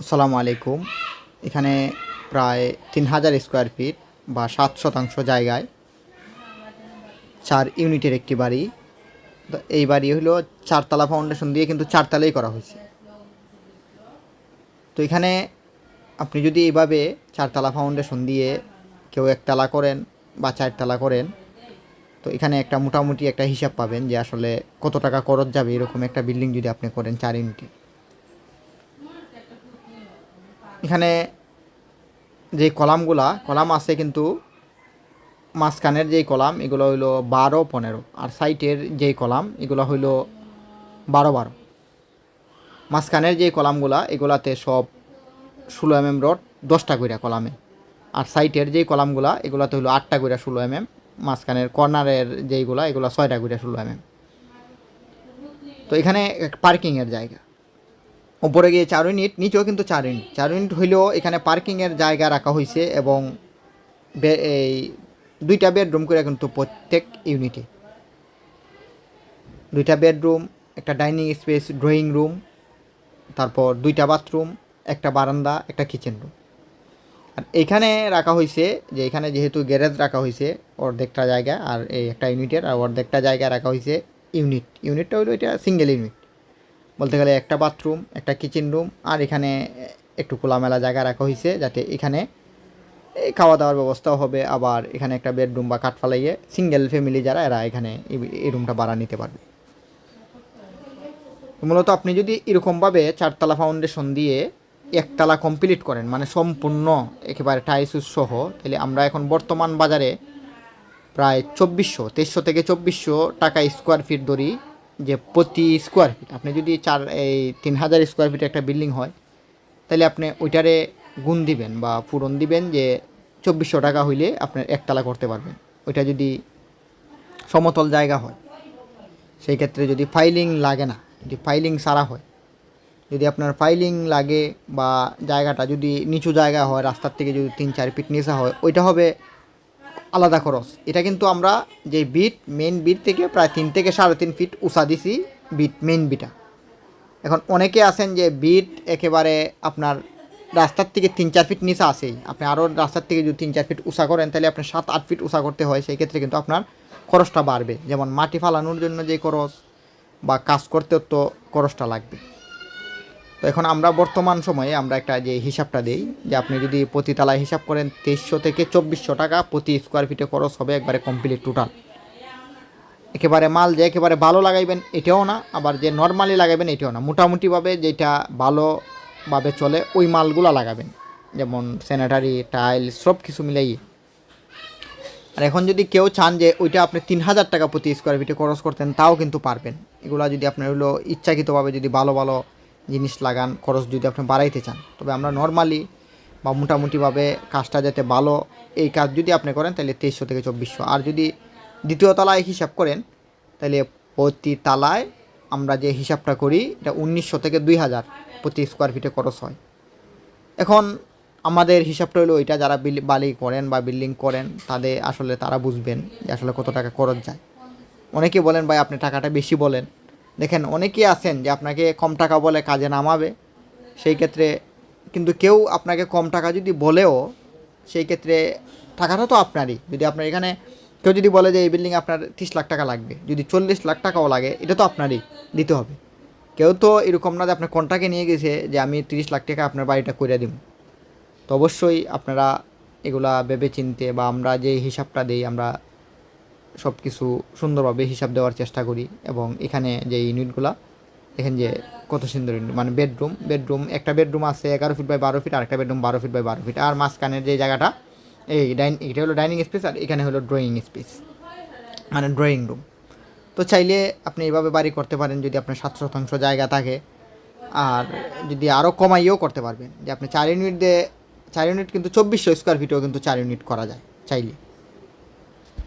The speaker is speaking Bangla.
আসসালামু আলাইকুম। এখানে প্রায় তিন হাজার স্কোয়ার ফিট বা সাত শতাংশ জায়গায় চার ইউনিটের একটি বাড়ি। তো এই বাড়ি হলো চারতলা ফাউন্ডেশন দিয়ে কিন্তু চারতলাই করা হয়েছে। তো এখানে আপনি যদি এইভাবে চারতলা ফাউন্ডেশন দিয়ে কেউ একতলা করেন বা চারতলা করেন, তো এখানে একটা মোটামুটি একটা হিসাব পাবেন যে আসলে কত টাকা খরচ যাবে এরকম একটা বিল্ডিং যদি আপনি করেন চার ইউনিটের এখানে যে কলামগুলা, কলাম আছে কিন্তু মাঝখানের যেই কলাম, এগুলো হইল বারো, পনেরো। আর সাইটের যেই কলাম, এগুলো হইল বারো বারো। মাঝখানের যেই কলামগুলা, এগুলাতে সব ষোলো এম এম রড, দশটা কইরা কলামে। আর সাইটের যেই কলামগুলা, এগুলাতে হইল আটটা কইরা ষোলো এম এম মাঝখানের কর্নারের যেইগুলা, এগুলো ছয়টা কইরা ষোলো এম এম তো এখানে পার্কিংয়ের জায়গা। উপরে গিয়ে চার ইউনিট, নিচেও কিন্তু চার ইউনিট। চার ইউনিট হইলেও এখানে পার্কিংয়ের জায়গা রাখা হয়েছে এবং এই দুইটা বেডরুম করে কিন্তু প্রত্যেক ইউনিটে। দুইটা বেডরুম, একটা ডাইনিং স্পেস, ড্রয়িং রুম, তারপর দুইটা বাথরুম, একটা বারান্দা, একটা কিচেন রুম। আর এখানে রাখা হয়েছে যে এখানে যেহেতু গ্যারেজ রাখা হয়েছে অর্ধেকটা জায়গা আর এই একটা ইউনিটের, আর অর্ধেকটা জায়গা রাখা হয়েছে ইউনিট। ইউনিটটা হলো এটা সিঙ্গেল ইউনিট। বলতে গেলে একটা বাথরুম, একটা কিচেন রুম আর এখানে একটু খোলামেলা জায়গা রাখা হয়েছে যাতে এখানে এই খাওয়া দাওয়ার ব্যবস্থাও হবে, আবার এখানে একটা বেডরুম বা কাঠ ফালাইয়ে সিঙ্গেল ফ্যামিলি যারা, এরা এখানে এই- রুমটা ভাড়া নিতে পারবে। মূলত আপনি যদি এরকমভাবে চারতলা ফাউন্ডেশন দিয়ে একতলা কমপ্লিট করেন মানে সম্পূর্ণ একেবারে টাইসুস সহ, তাহলে আমরা এখন বর্তমান বাজারে প্রায় চব্বিশশো, তেইশশো থেকে চব্বিশশো টাকা স্কোয়ার ফিট ধরি যে প্রতি স্কোয়ার ফিট আপনি যদি চার, এই তিন হাজার স্কোয়ার ফিট একটা বিল্ডিং হয়, তাহলে আপনি ওইটারে গুণ দিবেন বা পূরণ দিবেন যে চব্বিশশো টাকা হইলে আপনার একতলা করতে পারবেন। ওইটা যদি সমতল জায়গা হয়, সেই ক্ষেত্রে যদি ফাইলিং লাগে না, যদি ফাইলিং সারা হয়, যদি আপনার ফাইলিং লাগে বা জায়গাটা যদি নিচু জায়গা হয়, রাস্তার থেকে যদি তিন চার ফিট নিচা হয়, ওইটা হবে আলাদা খরচ। এটা কিন্তু আমরা যে বিট মেন বিট থেকে প্রায় তিন থেকে সাড়ে তিন ফিট উঁচা দিছি, বিট মেন বিটা। এখন অনেকে আছেন যে বিট একেবারে আপনার রাস্তার থেকে তিন চার ফিট নিচে আসেই আপনি আরও রাস্তার থেকে যদি তিন চার ফিট উঁচা করেন, তাহলে আপনার সাত, আট ফিট উঁচা করতে হয়। সেই ক্ষেত্রে কিন্তু আপনার খরচটা বাড়বে। যেমন মাটি ফালানোর জন্য যে খরচ বা কাজ করতেও তো খরচটা লাগবে। তো এখন আমরা বর্তমান সময়ে আমরা একটা যে হিসাবটা দিই, যে আপনি যদি প্রতি তালায় হিসাব করেন তেইশশো থেকে চব্বিশশো টাকা প্রতি স্কোয়ার ফিটে খরচ হবে একবারে কমপ্লিট টোটাল একেবারে মাল যে একেবারে ভালো লাগাইবেন এটাও না, আবার যে নর্মালি লাগাইবেন এটাও না। মোটামুটিভাবে যেটা ভালোভাবে চলে ওই মালগুলো লাগাবেন, যেমন স্যানিটারি টাইলস সব কিছু মিলাই আর এখন যদি কেউ চান যে ওইটা আপনি তিন হাজার টাকা প্রতি স্কোয়ার ফিটে খরচ করতেন, তাও কিন্তু পারবেন। এগুলো যদি আপনার হলো ইচ্ছাকৃতভাবে যদি ভালো ভালো জিনিস লাগান, খরচ যদি আপনি বাড়াইতে চান। তবে আমরা নর্মালি বা মোটামুটিভাবে কাজটা যাতে ভালো এই কাজ যদি আপনি করেন, তাহলে তেইশশো থেকে চব্বিশশো। আর যদি দ্বিতীয় তলায় হিসাব করেন, তাহলে প্রতি তালায় আমরা যে হিসাবটা করি, এটা উনিশশো থেকে দুই হাজার প্রতি স্কোয়ার ফিটে খরচ হয়। এখন আমাদের হিসাবটা হলো ওইটা, যারা বিল- বালি করেন বা বিল্ডিং করেন, তাদের আসলে তারা বুঝবেন যে আসলে কত টাকা খরচ যায়। অনেকে বলেন, ভাই, আপনি টাকাটা বেশি বলেন। দেখেন, অনেকেই আছেন যে আপনাকে কম টাকা বলে কাজে নামাবে, সেই ক্ষেত্রে কিন্তু কেউ আপনাকে কম টাকা যদি বলেও, সেই ক্ষেত্রে টাকাটা তো আপনারই। যদি আপনার এখানে কেউ যদি বলে যে এই বিল্ডিং আপনার তিরিশ লাখ টাকা লাগবে, যদি চল্লিশ লাখ টাকাও লাগে, এটা তো আপনারই, দিতে হবে। কেউ তো এরকম না যে আপনার কন্টাকে নিয়ে গেছে যে আমি তিরিশ লাখ টাকা আপনার বাড়িটা করে দিব তো অবশ্যই আপনারা এগুলা ভেবে চিনতে বা আমরা যে হিসাবটা দিই, আমরা সব কিছু সুন্দরভাবে হিসাব দেওয়ার চেষ্টা করি এবং এখানে যে ইউনিটগুলা এখানে যে কত সুন্দর ইউনিট মানে বেডরুম বেডরুম, একটা বেডরুম আছে এগারো ফিট বাই বারো ফিট আর একটা বেডরুম বারো ফিট বাই বারো ফিট। আর মাঝখানের যে জায়গাটা, এই ডাইন, এটা হলো ডাইনিং স্পেস আর এখানে হলো ড্রয়িং স্পেস মানে ড্রয়িং রুম। তো চাইলে আপনি এভাবে বাড়ি করতে পারেন যদি আপনার সাত শতাংশ জায়গা থাকে। আর যদি আরও কমাইয়েও করতে পারবেন, যে আপনি চার ইউনিট দিয়ে, চার ইউনিট কিন্তু চব্বিশশো স্কোয়ার ফিটেও কিন্তু চার ইউনিট করা যায়, চাইলে।